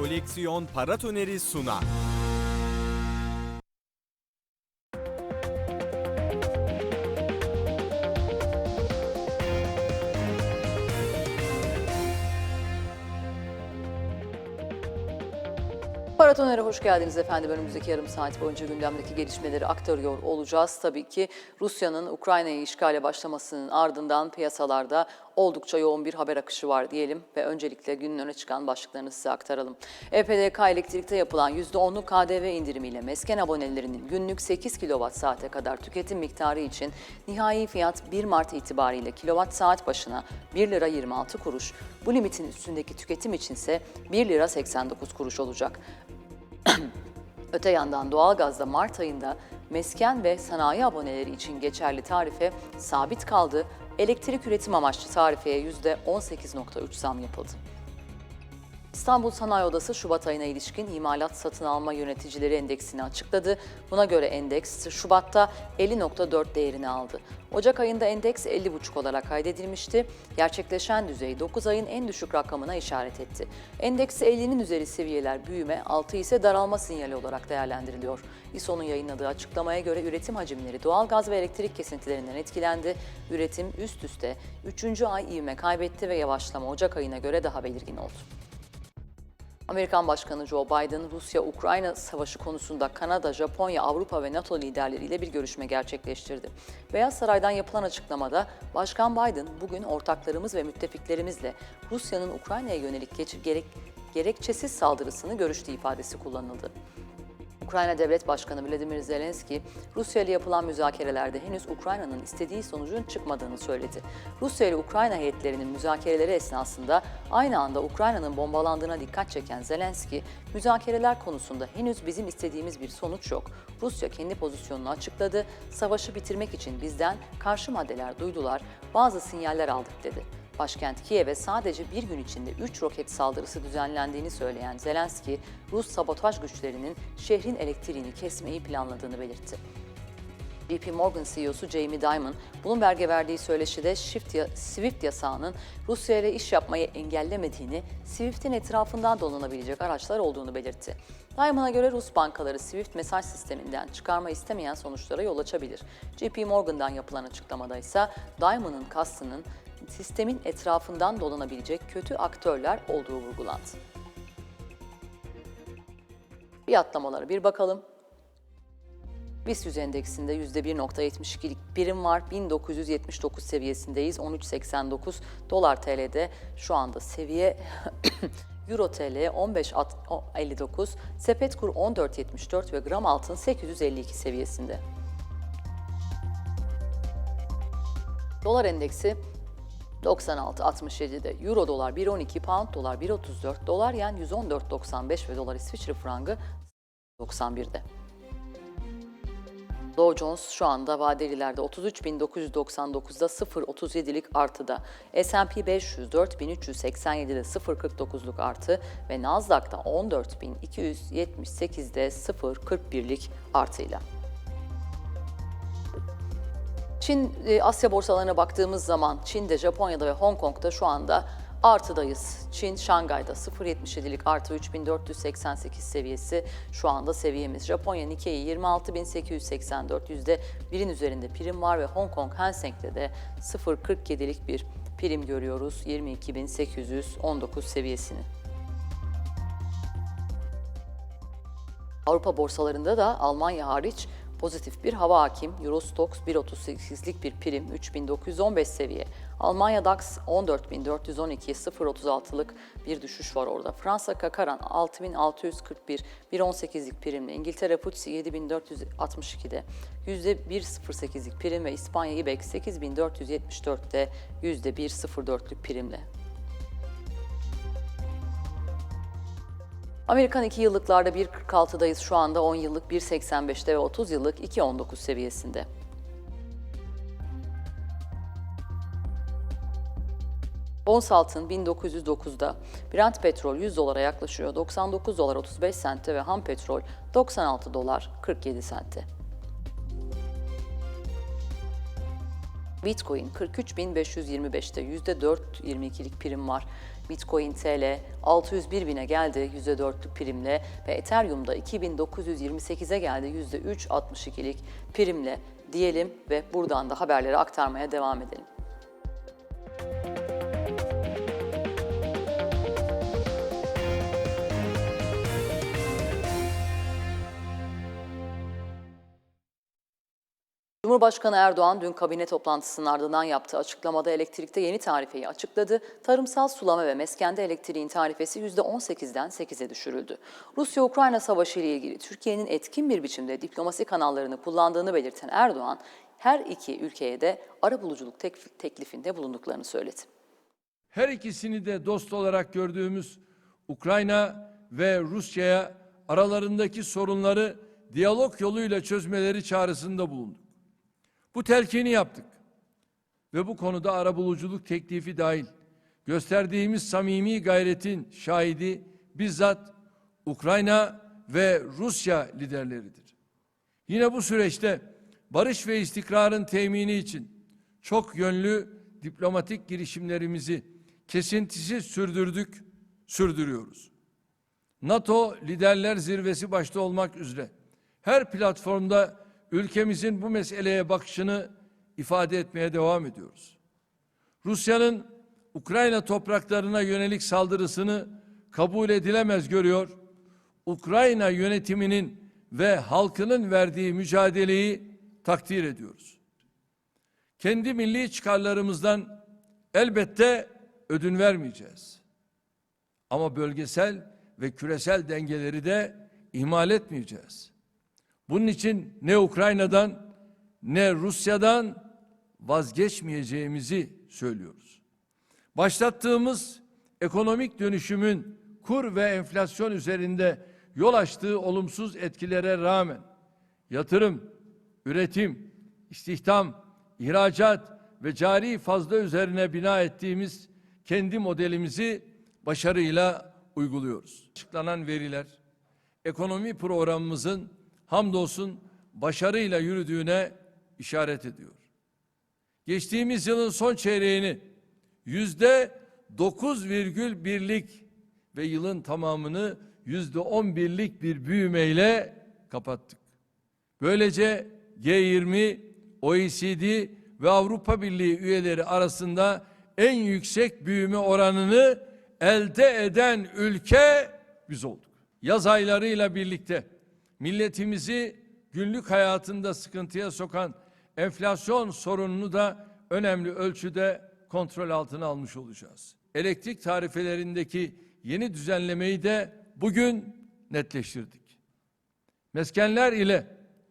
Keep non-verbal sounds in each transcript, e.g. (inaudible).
Koleksiyon Paratoneri sunar. Paratoner'e hoş geldiniz efendim. Önümüzdeki yarım saat boyunca gündemdeki gelişmeleri aktarıyor olacağız. Tabii ki Rusya'nın Ukrayna'yı işgale başlamasının ardından piyasalarda oldukça yoğun bir haber akışı var diyelim ve öncelikle günün öne çıkan başlıklarını size aktaralım. EPDK elektrikte yapılan %10'luk KDV indirimiyle mesken abonelerinin günlük 8 kWh saate kadar tüketim miktarı için nihai fiyat 1 Mart itibariyle kilowatt saat başına 1 lira 26 kuruş, bu limitin üstündeki tüketim içinse 1 lira 89 kuruş olacak. Öte yandan doğalgazda Mart ayında mesken ve sanayi aboneleri için geçerli tarife sabit kaldı. Elektrik üretim amaçlı tarifeye %18.3 zam yapıldı. İstanbul Sanayi Odası Şubat ayına ilişkin imalat satın alma yöneticileri endeksini açıkladı. Buna göre endeks Şubat'ta 50.4 değerini aldı. Ocak ayında endeks 50.5 olarak kaydedilmişti. Gerçekleşen düzey 9 ayın en düşük rakamına işaret etti. Endeksi 50'nin üzeri seviyeler büyüme, 6 ise daralma sinyali olarak değerlendiriliyor. İSO'nun yayınladığı açıklamaya göre üretim hacimleri doğalgaz ve elektrik kesintilerinden etkilendi. Üretim üst üste 3. ay ivme kaybetti ve yavaşlama Ocak ayına göre daha belirgin oldu. Amerikan Başkanı Joe Biden, Rusya-Ukrayna savaşı konusunda Kanada, Japonya, Avrupa ve NATO liderleriyle bir görüşme gerçekleştirdi. Beyaz Saray'dan yapılan açıklamada Başkan Biden bugün ortaklarımız ve müttefiklerimizle Rusya'nın Ukrayna'ya yönelik gerek, gerekçesiz saldırısını görüştüğü ifadesi kullanıldı. Ukrayna Devlet Başkanı Vladimir Zelenski, Rusya ile yapılan müzakerelerde henüz Ukrayna'nın istediği sonucun çıkmadığını söyledi. Rusya ile Ukrayna heyetlerinin müzakereleri esnasında aynı anda Ukrayna'nın bombalandığına dikkat çeken Zelenski, müzakereler konusunda henüz bizim istediğimiz bir sonuç yok. Rusya kendi pozisyonunu açıkladı, savaşı bitirmek için bizden karşı maddeler duydular, bazı sinyaller aldık dedi. Başkent Kiev'e sadece bir gün içinde 3 roket saldırısı düzenlendiğini söyleyen Zelenski, Rus sabotaj güçlerinin şehrin elektriğini kesmeyi planladığını belirtti. JP Morgan CEO'su Jamie Dimon, Bloomberg'e verdiği söyleşide Swift, ya- Swift yasağının Rusya ile iş yapmayı engellemediğini, Swift'in etrafından dolanabilecek araçlar olduğunu belirtti. Dimon'a göre Rus bankaları Swift mesaj sisteminden çıkarma istemeyen sonuçlara yol açabilir. JP Morgan'dan yapılan açıklamada ise Dimon'un kastının sistemin etrafından dolanabilecek kötü aktörler olduğu vurgulandı. Fiyatlamalara bir bakalım. BIST 100 endeksinde %1.72'lik birim var. 1979 seviyesindeyiz. 13.89 dolar TL'de şu anda seviye (coughs) Euro TL 15.59, sepet kur 14.74 ve gram altın 852 seviyesinde. Dolar endeksi 96.67'de, Euro dolar 1.12, Pound dolar 1.34, dolar yen 114.95 ve dolar İsviçre frangı 91'de. Dow Jones şu anda vadelilerde 33.999'da 0.37'lik artıda. S&P 500 4.387'de 0.49'luk artı ve Nasdaq'ta 14.278'de 0.41'lik artıyla. Çin, e, Asya borsalarına baktığımız zaman Çin'de, Japonya'da ve Hong Kong'da şu anda artıdayız. Çin, Şangay'da 0.77'lik artı 3488 seviyesi şu anda seviyemiz. Japonya Nikkei 26884 yüzde birin üzerinde prim var ve Hong Kong Hang Seng'de de 0.47'lik bir prim görüyoruz 22819 seviyesini. Avrupa borsalarında da Almanya hariç pozitif bir hava hakim. Eurostox 1.38'lik bir prim 3915 seviye. Almanya DAX 14412 0.36'lık bir düşüş var orada. Fransa Kakaran 6641 1.18'lik primle. İngiltere FTSE 7462'de %1.08'lik prim ve İspanya IBEX 8474'te %1.04'lük primle. Amerikan 2 yıllıklarda 1.46'dayız şu anda 10 yıllık 1.85'te ve 30 yıllık 2.19 seviyesinde. Ons altın 1909'da, Brent petrol 100 dolara yaklaşıyor 99 dolar 35 sente ve ham petrol 96 dolar 47 sente. Bitcoin 43.525'te %4.22'lik prim var. Bitcoin TL 601 bine geldi %4'lük primle ve Ethereum'da 2928'e geldi %3.62'lik primle diyelim ve buradan da haberleri aktarmaya devam edelim. Cumhurbaşkanı Erdoğan dün kabine toplantısının ardından yaptığı açıklamada elektrikte yeni tarifeyi açıkladı. Tarımsal sulama ve meskende elektriğin tarifesi %18'den 8'e düşürüldü. Rusya-Ukrayna savaşı ile ilgili Türkiye'nin etkin bir biçimde diplomasi kanallarını kullandığını belirten Erdoğan, her iki ülkeye de arabuluculuk tek- teklifinde bulunduklarını söyledi. her ikisini de dost olarak gördüğümüz Ukrayna ve Rusya'ya aralarındaki sorunları diyalog yoluyla çözmeleri çağrısında bulunduk. Bu telkini yaptık. Ve bu konuda arabuluculuk teklifi dahil gösterdiğimiz samimi gayretin şahidi bizzat Ukrayna ve Rusya liderleridir. Yine bu süreçte barış ve istikrarın temini için çok yönlü diplomatik girişimlerimizi kesintisiz sürdürdük, sürdürüyoruz. NATO Liderler Zirvesi başta olmak üzere her platformda ülkemizin bu meseleye bakışını ifade etmeye devam ediyoruz. Rusya'nın Ukrayna topraklarına yönelik saldırısını kabul edilemez görüyor. Ukrayna yönetiminin ve halkının verdiği mücadeleyi takdir ediyoruz. Kendi milli çıkarlarımızdan elbette ödün vermeyeceğiz. Ama bölgesel ve küresel dengeleri de ihmal etmeyeceğiz. Bunun için ne Ukrayna'dan ne Rusya'dan vazgeçmeyeceğimizi söylüyoruz. Başlattığımız ekonomik dönüşümün kur ve enflasyon üzerinde yol açtığı olumsuz etkilere rağmen yatırım, üretim, istihdam, ihracat ve cari fazla üzerine bina ettiğimiz kendi modelimizi başarıyla uyguluyoruz. Açıklanan veriler ekonomi programımızın hamdolsun başarıyla yürüdüğüne işaret ediyor. Geçtiğimiz yılın son çeyreğini yüzde 9,1'lik ve yılın tamamını yüzde 11'lik bir büyümeyle kapattık. Böylece G20, OECD ve Avrupa Birliği üyeleri arasında en yüksek büyüme oranını elde eden ülke biz olduk. Yaz aylarıyla birlikte milletimizi günlük hayatında sıkıntıya sokan enflasyon sorununu da önemli ölçüde kontrol altına almış olacağız. Elektrik tarifelerindeki yeni düzenlemeyi de bugün netleştirdik. Meskenler ile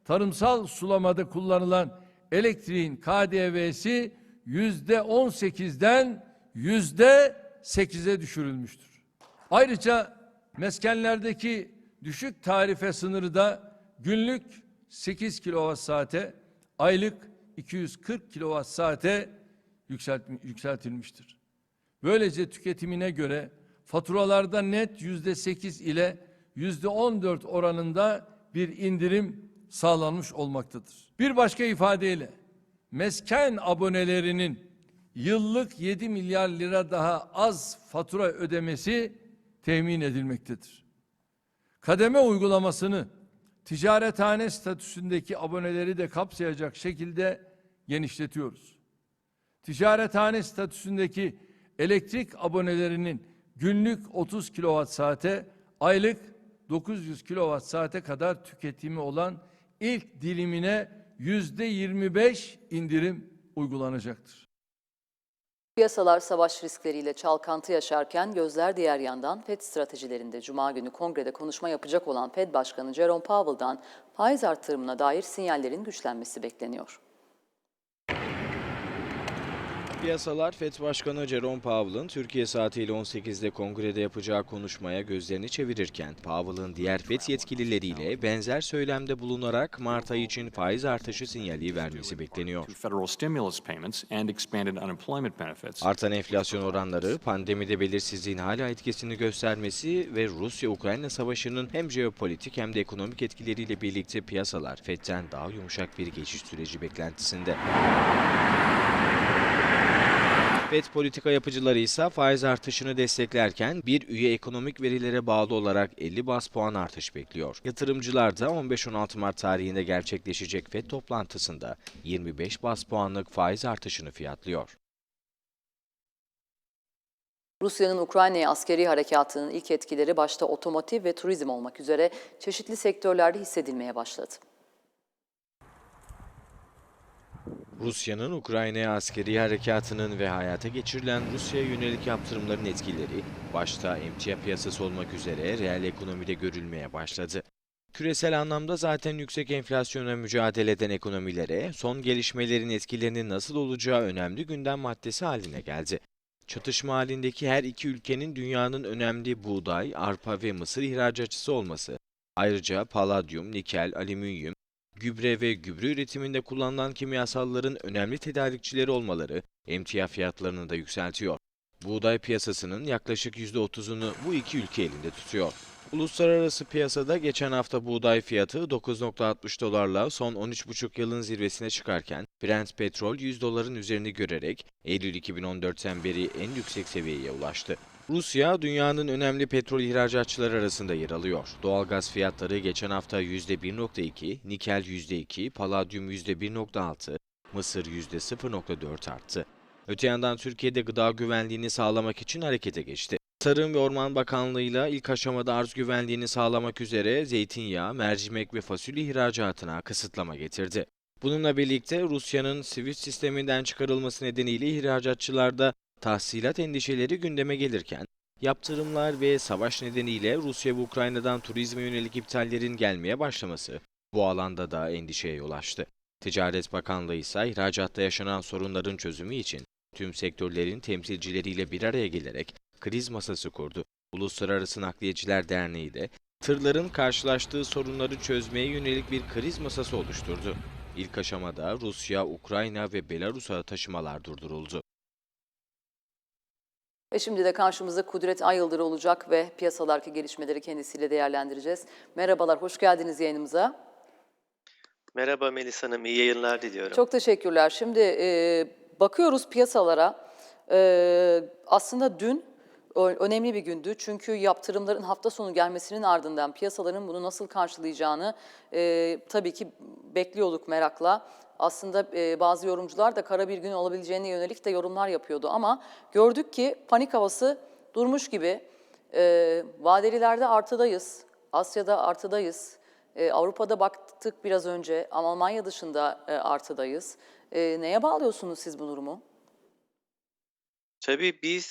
tarımsal sulamada kullanılan elektriğin KDV'si yüzde 18'den yüzde 8'e düşürülmüştür. Ayrıca meskenlerdeki düşük tarife sınırı da günlük 8 kilowatt saate, aylık 240 kilowatt saate yükselt- yükseltilmiştir. Böylece tüketimine göre faturalarda net yüzde 8 ile yüzde 14 oranında bir indirim sağlanmış olmaktadır. Bir başka ifadeyle mesken abonelerinin yıllık 7 milyar lira daha az fatura ödemesi temin edilmektedir. Kademe uygulamasını ticarethane statüsündeki aboneleri de kapsayacak şekilde genişletiyoruz. Ticarethane statüsündeki elektrik abonelerinin günlük 30 kilowatt saate, aylık 900 kilowatt saate kadar tüketimi olan ilk dilimine yüzde 25 indirim uygulanacaktır. Piyasalar savaş riskleriyle çalkantı yaşarken gözler diğer yandan FED stratejilerinde Cuma günü kongrede konuşma yapacak olan FED Başkanı Jerome Powell'dan faiz artırımına dair sinyallerin güçlenmesi bekleniyor. Piyasalar FED Başkanı Jerome Powell'ın Türkiye saatiyle 18'de kongrede yapacağı konuşmaya gözlerini çevirirken Powell'ın diğer FED yetkilileriyle benzer söylemde bulunarak Mart ayı için faiz artışı sinyali vermesi bekleniyor. Artan enflasyon oranları, pandemide belirsizliğin hala etkisini göstermesi ve Rusya-Ukrayna savaşının hem jeopolitik hem de ekonomik etkileriyle birlikte piyasalar FED'den daha yumuşak bir geçiş süreci beklentisinde. FED politika yapıcıları ise faiz artışını desteklerken bir üye ekonomik verilere bağlı olarak 50 bas puan artış bekliyor. Yatırımcılar da 15-16 Mart tarihinde gerçekleşecek FED toplantısında 25 bas puanlık faiz artışını fiyatlıyor. Rusya'nın Ukrayna'ya askeri harekatının ilk etkileri başta otomotiv ve turizm olmak üzere çeşitli sektörlerde hissedilmeye başladı. Rusya'nın Ukrayna'ya askeri harekatının ve hayata geçirilen Rusya'ya yönelik yaptırımların etkileri başta emtia piyasası olmak üzere reel ekonomide görülmeye başladı. Küresel anlamda zaten yüksek enflasyona mücadele eden ekonomilere son gelişmelerin etkilerinin nasıl olacağı önemli gündem maddesi haline geldi. Çatışma halindeki her iki ülkenin dünyanın önemli buğday, arpa ve mısır ihracatçısı olması, ayrıca paladyum, nikel, alüminyum, gübre ve gübre üretiminde kullanılan kimyasalların önemli tedarikçileri olmaları emtia fiyatlarını da yükseltiyor. Buğday piyasasının yaklaşık %30'unu bu iki ülke elinde tutuyor. Uluslararası piyasada geçen hafta buğday fiyatı 9.60 dolarla son 13,5 yılın zirvesine çıkarken Brent petrol 100 doların üzerini görerek Eylül 2014'ten beri en yüksek seviyeye ulaştı. Rusya dünyanın önemli petrol ihracatçıları arasında yer alıyor. Doğalgaz fiyatları geçen hafta %1.2, nikel %2, paladyum %1.6, mısır %0.4 arttı. Öte yandan Türkiye'de gıda güvenliğini sağlamak için harekete geçti. Tarım ve Orman Bakanlığı'yla ilk aşamada arz güvenliğini sağlamak üzere zeytinyağı, mercimek ve fasulye ihracatına kısıtlama getirdi. Bununla birlikte Rusya'nın Swift sisteminden çıkarılması nedeniyle ihracatçılarda tahsilat endişeleri gündeme gelirken, yaptırımlar ve savaş nedeniyle Rusya ve Ukrayna'dan turizme yönelik iptallerin gelmeye başlaması bu alanda da endişeye yol açtı. Ticaret Bakanlığı ise ihracatta yaşanan sorunların çözümü için tüm sektörlerin temsilcileriyle bir araya gelerek kriz masası kurdu. Uluslararası Nakliyeciler Derneği de tırların karşılaştığı sorunları çözmeye yönelik bir kriz masası oluşturdu. İlk aşamada Rusya, Ukrayna ve Belarus'a taşımalar durduruldu. Ve şimdi de karşımızda Kudret Ayıldır olacak ve piyasalardaki gelişmeleri kendisiyle değerlendireceğiz. Merhabalar, hoş geldiniz yayınımıza. Merhaba Melis Hanım, iyi yayınlar diliyorum. Çok teşekkürler. Şimdi e, bakıyoruz piyasalara. E, aslında dün önemli bir gündü. Çünkü yaptırımların hafta sonu gelmesinin ardından piyasaların bunu nasıl karşılayacağını e, tabii ki bekliyorduk merakla. Aslında e, bazı yorumcular da kara bir gün olabileceğine yönelik de yorumlar yapıyordu. Ama gördük ki panik havası durmuş gibi. E, vadelilerde artıdayız. Asya'da artıdayız. E, Avrupa'da baktık biraz önce ama Almanya dışında e, artıdayız. E, neye bağlıyorsunuz siz bu durumu? Tabii biz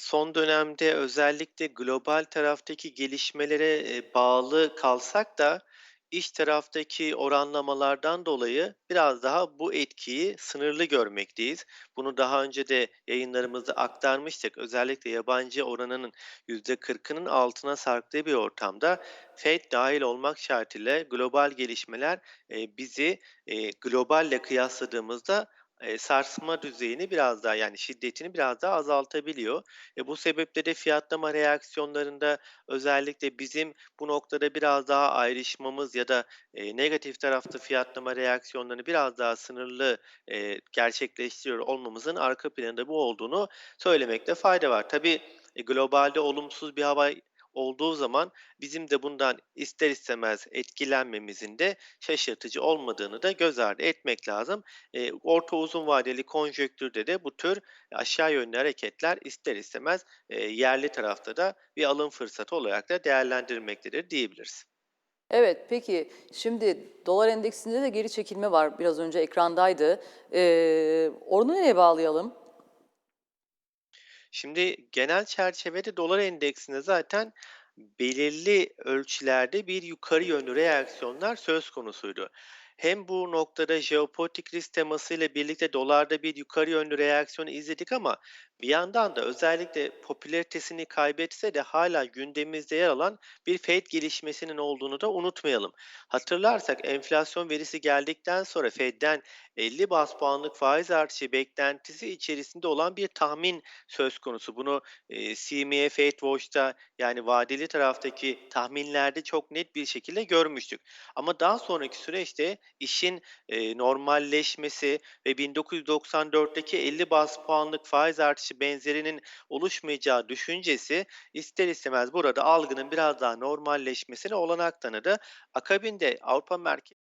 son dönemde özellikle global taraftaki gelişmelere bağlı kalsak da iç taraftaki oranlamalardan dolayı biraz daha bu etkiyi sınırlı görmekteyiz. Bunu daha önce de yayınlarımızda aktarmıştık. Özellikle yabancı oranının %40'ının altına sarktığı bir ortamda FED dahil olmak şartıyla global gelişmeler bizi globalle kıyasladığımızda sarsma düzeyini biraz daha yani şiddetini biraz daha azaltabiliyor. E, bu sebeple de fiyatlama reaksiyonlarında özellikle bizim bu noktada biraz daha ayrışmamız ya da e, negatif tarafta fiyatlama reaksiyonlarını biraz daha sınırlı e, gerçekleştiriyor olmamızın arka planında bu olduğunu söylemekte fayda var. Tabii e, globalde olumsuz bir hava olduğu zaman bizim de bundan ister istemez etkilenmemizin de şaşırtıcı olmadığını da göz ardı etmek lazım. E, orta uzun vadeli konjonktürde de bu tür aşağı yönlü hareketler ister istemez e, yerli tarafta da bir alım fırsatı olarak da değerlendirilmektedir diyebiliriz. Evet, peki şimdi dolar endeksinde de geri çekilme var. Biraz önce ekrandaydı. E, onu neye bağlayalım? Şimdi genel çerçevede dolar endeksinde zaten belirli ölçülerde bir yukarı yönlü reaksiyonlar söz konusuydu. Hem bu noktada jeopolitik risk temasıyla birlikte dolarda bir yukarı yönlü reaksiyon izledik ama Bir yandan da özellikle popülaritesini kaybetse de hala gündemimizde yer alan bir Fed gelişmesinin olduğunu da unutmayalım. Hatırlarsak enflasyon verisi geldikten sonra Fed'den 50 bas puanlık faiz artışı beklentisi içerisinde olan bir tahmin söz konusu. Bunu e, CME Fed Watch'ta yani vadeli taraftaki tahminlerde çok net bir şekilde görmüştük. Ama daha sonraki süreçte işin e, normalleşmesi ve 1994'teki 50 bas puanlık faiz artışı benzerinin oluşmayacağı düşüncesi ister istemez burada algının biraz daha normalleşmesine olanak tanıdı. Akabinde Avrupa Merkez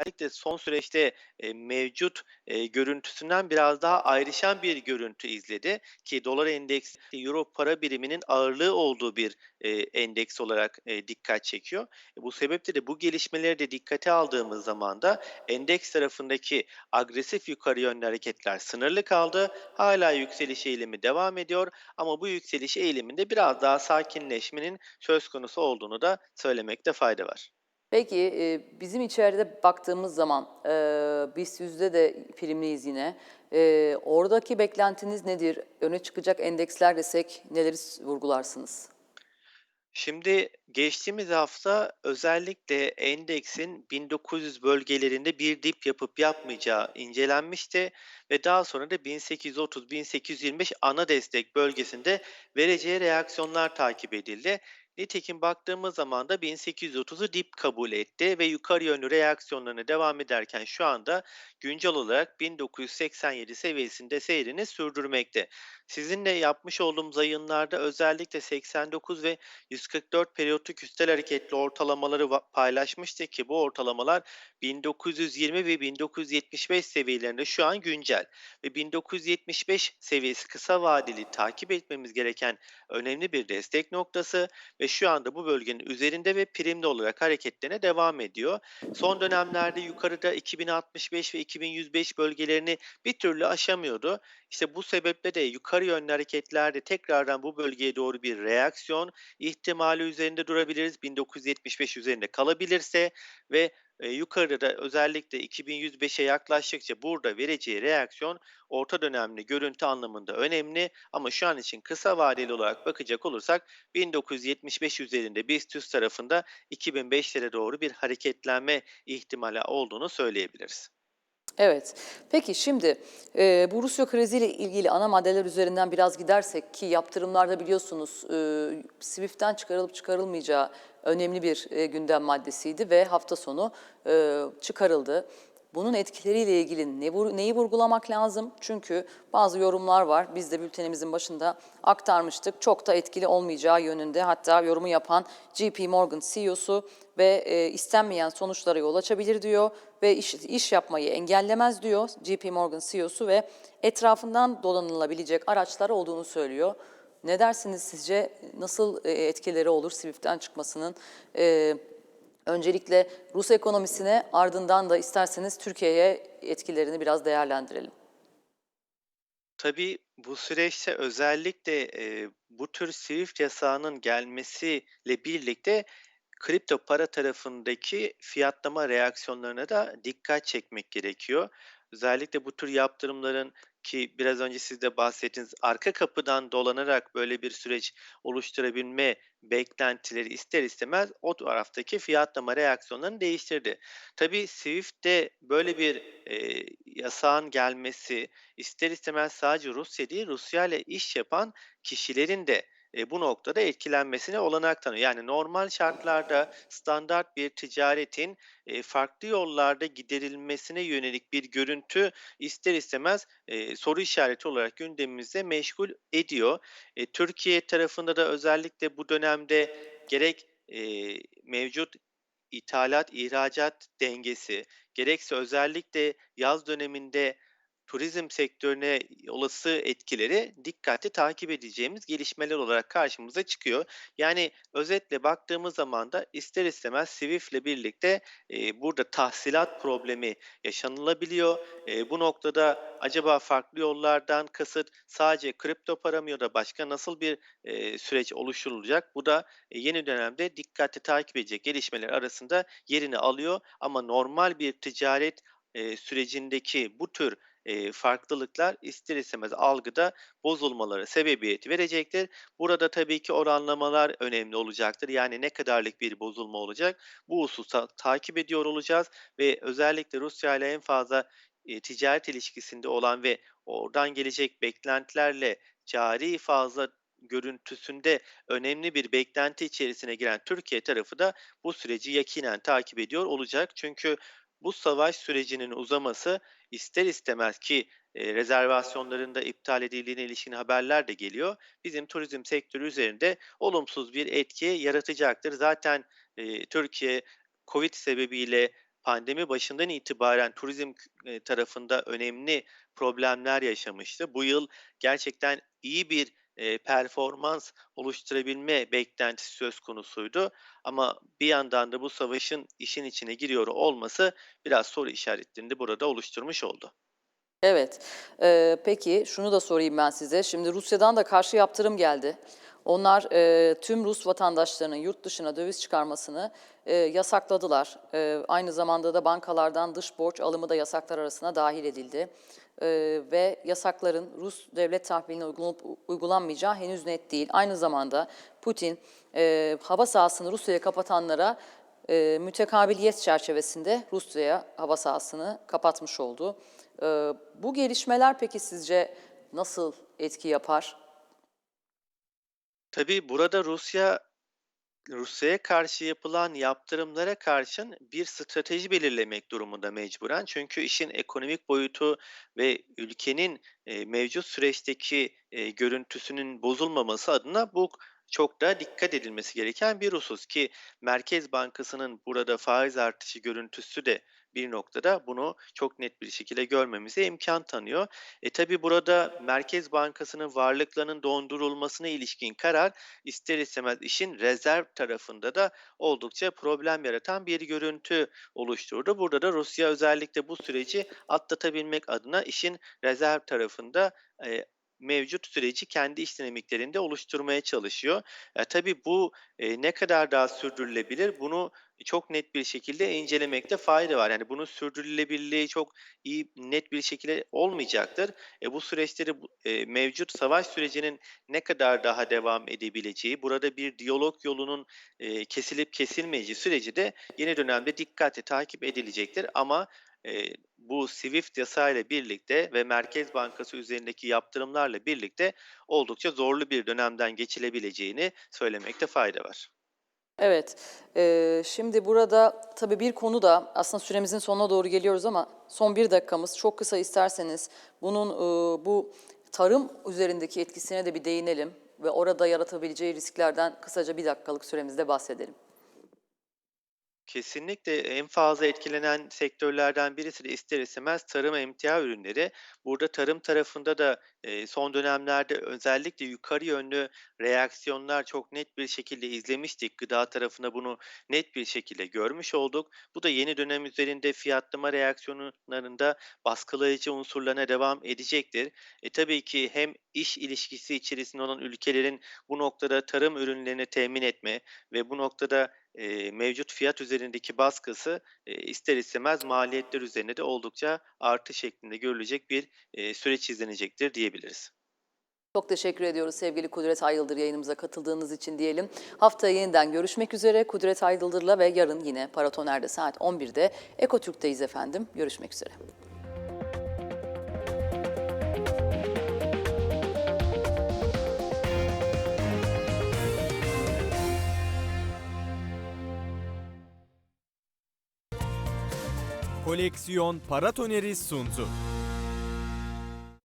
özellikle son süreçte e, mevcut e, görüntüsünden biraz daha ayrışan bir görüntü izledi ki dolar endeksi euro para biriminin ağırlığı olduğu bir e, endeks olarak e, dikkat çekiyor. E, bu sebeple de bu gelişmeleri de dikkate aldığımız zaman da endeks tarafındaki agresif yukarı yönlü hareketler sınırlı kaldı. Hala yükseliş eğilimi devam ediyor ama bu yükseliş eğiliminde biraz daha sakinleşmenin söz konusu olduğunu da söylemekte fayda var. Peki e, bizim içeride baktığımız zaman e, BIST yüzde de primliyiz yine. E, oradaki beklentiniz nedir? Öne çıkacak endeksler desek neleri vurgularsınız? Şimdi geçtiğimiz hafta özellikle endeksin 1900 bölgelerinde bir dip yapıp yapmayacağı incelenmişti ve daha sonra da 1830-1825 ana destek bölgesinde vereceği reaksiyonlar takip edildi. Nitekim baktığımız zaman da 1830'u dip kabul etti ve yukarı yönlü reaksiyonlarına devam ederken şu anda güncel olarak 1987 seviyesinde seyrini sürdürmekte. Sizinle yapmış olduğumuz yayınlarda özellikle 89 ve 144 periyotlik üstel hareketli ortalamaları paylaşmıştık ki bu ortalamalar 1920 ve 1975 seviyelerinde şu an güncel ve 1975 seviyesi kısa vadeli takip etmemiz gereken önemli bir destek noktası ve şu anda bu bölgenin üzerinde ve primli olarak hareketlerine devam ediyor. Son dönemlerde yukarıda 2065 ve 2105 bölgelerini bir türlü aşamıyordu. İşte bu sebeple de yukarı yönlü hareketlerde tekrardan bu bölgeye doğru bir reaksiyon ihtimali üzerinde durabiliriz. 1975 üzerinde kalabilirse ve e, yukarıda da özellikle 2105'e yaklaştıkça burada vereceği reaksiyon orta dönemli görüntü anlamında önemli ama şu an için kısa vadeli olarak bakacak olursak 1975 üzerinde BIST 100 tarafında 2005'lere doğru bir hareketlenme ihtimali olduğunu söyleyebiliriz. Evet. Peki şimdi e, bu Rusya kriziyle ilgili ana maddeler üzerinden biraz gidersek ki yaptırımlarda biliyorsunuz e, SWIFT'ten çıkarılıp çıkarılmayacağı önemli bir e, gündem maddesiydi ve hafta sonu e, çıkarıldı. Bunun etkileriyle ilgili ne, neyi vurgulamak lazım? Çünkü bazı yorumlar var. Biz de bültenimizin başında aktarmıştık. Çok da etkili olmayacağı yönünde. Hatta yorumu yapan JP Morgan CEO'su ve e, istenmeyen sonuçlara yol açabilir diyor ve iş, iş yapmayı engellemez diyor JP Morgan CEO'su ve etrafından dolanılabilecek araçlar olduğunu söylüyor. Ne dersiniz sizce nasıl e, etkileri olur SWIFT'ten çıkmasının? E, öncelikle Rus ekonomisine ardından da isterseniz Türkiye'ye etkilerini biraz değerlendirelim. Tabii bu süreçte özellikle e, bu tür Swift yasağının gelmesiyle birlikte kripto para tarafındaki fiyatlama reaksiyonlarına da dikkat çekmek gerekiyor. Özellikle bu tür yaptırımların ki biraz önce siz de bahsettiğiniz arka kapıdan dolanarak böyle bir süreç oluşturabilme beklentileri ister istemez o taraftaki fiyatlama reaksiyonlarını değiştirdi. Tabii Swift'te böyle bir e, yasağın gelmesi ister istemez sadece Rusya değil Rusya ile iş yapan kişilerin de e, bu noktada etkilenmesine olanak tanıyor. Yani normal şartlarda standart bir ticaretin e, farklı yollarda giderilmesine yönelik bir görüntü ister istemez e, soru işareti olarak gündemimizde meşgul ediyor. E, Türkiye tarafında da özellikle bu dönemde gerek e, mevcut ithalat ihracat dengesi gerekse özellikle yaz döneminde turizm sektörüne olası etkileri dikkatli takip edeceğimiz gelişmeler olarak karşımıza çıkıyor. Yani özetle baktığımız zaman da ister istemez Swift ile birlikte e, burada tahsilat problemi yaşanılabiliyor. E, bu noktada acaba farklı yollardan kasıt sadece kripto para mı ya da başka nasıl bir e, süreç oluşturulacak? Bu da e, yeni dönemde dikkatli takip edecek gelişmeler arasında yerini alıyor ama normal bir ticaret e, sürecindeki bu tür e, farklılıklar ister istemez algıda bozulmalara sebebiyet verecektir. Burada tabii ki oranlamalar önemli olacaktır. Yani ne kadarlık bir bozulma olacak bu hususta takip ediyor olacağız ve özellikle Rusya ile en fazla e, ticaret ilişkisinde olan ve oradan gelecek beklentilerle cari fazla görüntüsünde önemli bir beklenti içerisine giren Türkiye tarafı da bu süreci yakinen takip ediyor olacak. Çünkü bu savaş sürecinin uzaması ister istemez ki e, rezervasyonlarında iptal edildiğine ilişkin haberler de geliyor. Bizim turizm sektörü üzerinde olumsuz bir etki yaratacaktır. Zaten e, Türkiye Covid sebebiyle pandemi başından itibaren turizm e, tarafında önemli problemler yaşamıştı. Bu yıl gerçekten iyi bir e, performans oluşturabilme beklentisi söz konusuydu. Ama bir yandan da bu savaşın işin içine giriyor olması biraz soru işaretlerini burada oluşturmuş oldu. Evet. Ee, peki şunu da sorayım ben size. Şimdi Rusya'dan da karşı yaptırım geldi. Onlar e, tüm Rus vatandaşlarının yurt dışına döviz çıkarmasını e, yasakladılar. E, aynı zamanda da bankalardan dış borç alımı da yasaklar arasına dahil edildi. E, ve yasakların Rus devlet tahviline uygulanıp uygulanmayacağı henüz net değil. Aynı zamanda Putin e, hava sahasını Rusya'ya kapatanlara e, mütekabiliyet çerçevesinde Rusya'ya hava sahasını kapatmış oldu. E, bu gelişmeler peki sizce nasıl etki yapar? Tabii burada Rusya Rusya'ya karşı yapılan yaptırımlara karşın bir strateji belirlemek durumunda mecburen. Çünkü işin ekonomik boyutu ve ülkenin e, mevcut süreçteki e, görüntüsünün bozulmaması adına bu çok da dikkat edilmesi gereken bir husus ki Merkez Bankası'nın burada faiz artışı görüntüsü de bir noktada bunu çok net bir şekilde görmemize imkan tanıyor. E tabi burada Merkez Bankası'nın varlıklarının dondurulmasına ilişkin karar ister istemez işin rezerv tarafında da oldukça problem yaratan bir görüntü oluşturdu. Burada da Rusya özellikle bu süreci atlatabilmek adına işin rezerv tarafında e, mevcut süreci kendi iş dinamiklerinde oluşturmaya çalışıyor. E, tabii bu e, ne kadar daha sürdürülebilir bunu çok net bir şekilde incelemekte fayda var. Yani bunun sürdürülebilirliği çok iyi net bir şekilde olmayacaktır. E, bu süreçleri e, mevcut savaş sürecinin ne kadar daha devam edebileceği, burada bir diyalog yolunun e, kesilip kesilmeyeceği süreci de yeni dönemde dikkatle takip edilecektir. Ama e, bu SWIFT yasayla birlikte ve Merkez Bankası üzerindeki yaptırımlarla birlikte oldukça zorlu bir dönemden geçilebileceğini söylemekte fayda var. Evet, e, şimdi burada tabii bir konu da aslında süremizin sonuna doğru geliyoruz ama son bir dakikamız çok kısa isterseniz bunun e, bu tarım üzerindeki etkisine de bir değinelim ve orada yaratabileceği risklerden kısaca bir dakikalık süremizde bahsedelim. Kesinlikle en fazla etkilenen sektörlerden birisi de ister istemez tarım emtia ürünleri. Burada tarım tarafında da son dönemlerde özellikle yukarı yönlü reaksiyonlar çok net bir şekilde izlemiştik. Gıda tarafında bunu net bir şekilde görmüş olduk. Bu da yeni dönem üzerinde fiyatlama reaksiyonlarında baskılayıcı unsurlarına devam edecektir. E tabii ki hem iş ilişkisi içerisinde olan ülkelerin bu noktada tarım ürünlerini temin etme ve bu noktada e, mevcut fiyat üzerindeki baskısı e, ister istemez maliyetler üzerine de oldukça artı şeklinde görülecek bir e, süreç izlenecektir diyebiliriz. Çok teşekkür ediyoruz sevgili Kudret Ayıldır yayınımıza katıldığınız için diyelim. Haftaya yeniden görüşmek üzere Kudret Ayıldır'la ve yarın yine Paratoner'de saat 11'de Ekotürk'teyiz efendim. Görüşmek üzere. Koleksiyon Paratoneri sundu.